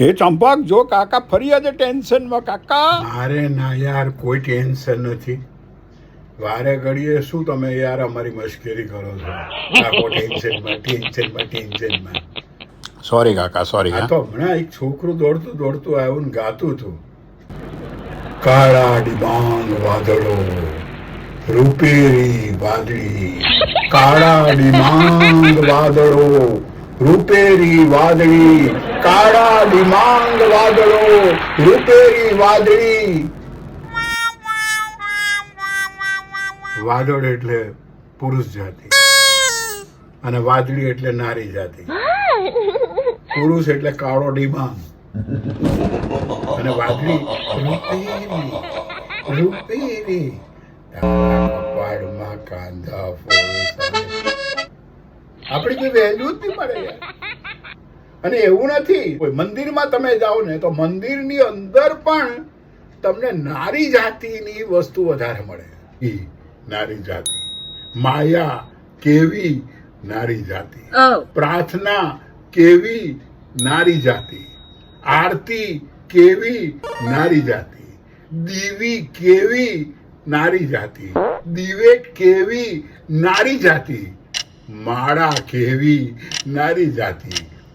એ ચંપક જો કાકા ફરી આજે ટેન્શનમાં કાકા? અરે ના યાર કોઈ ટેન્શન નથી. વારે ઘડીએ શું તમે યાર અમારી મશ્કરી કરો છો? આખો ટેન્શનમાં ટેન્શનમાં ટેન્શનમાં. સોરી કાકા સોરી હા. તો હમણાં એક છોકરું દોડતું દોડતું આવ્યું ને ગાતું હતું. કાળા ડિબાંગ વાદળો રૂપેરી વાદળી. કાળા ડિબાંગ વાદળો રૂપેરી વાદળી. કાળા ડિમાંગ વાદળો રૂપેરી વાદળી. વાદળ એટલે પુરુષ જાતિ અને વાદળી એટલે નારી જાતિ. પુરુષ એટલે કાળો ડિબાંગ અને વાદળી રૂપેરી રૂપેરી. કપાળમાં ફૂલ આપણી કોઈ વહેલું જ નહીં પડે અને એવું નથી. કોઈ મંદિરમાં તમે જાઓ ને તો મંદિરની અંદર પણ તમને નારી જાતિની વસ્તુ વધારે મળે. ઈ નારી જાતિ. માયા કેવી નારી જાતિ. પ્રાર્થના કેવી નારી જાતિ? આરતી કેવી નારી જાતિ? દીવી કેવી નારી જાતિ? દિવેટ કેવી નારી જાતિ? માળા કેવી નારી જાતિ?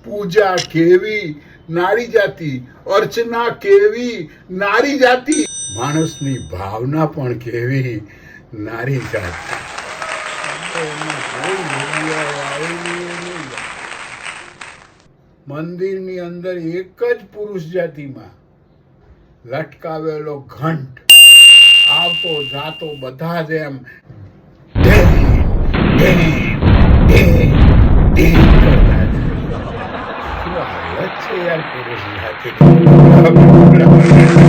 પૂજા કેવી, નારી જાતિ, અર્ચના કેવી, નારી જાતિ. માણસની ભાવના પણ કેવી, નારી જાતિ. મંદિરની અંદર એક જ પુરુષ જાતિમાં લટકાવેલો ઘંટ આવતો જાતો બધા જ એમ શું હાલત છે યાર પુરુષ જાતિ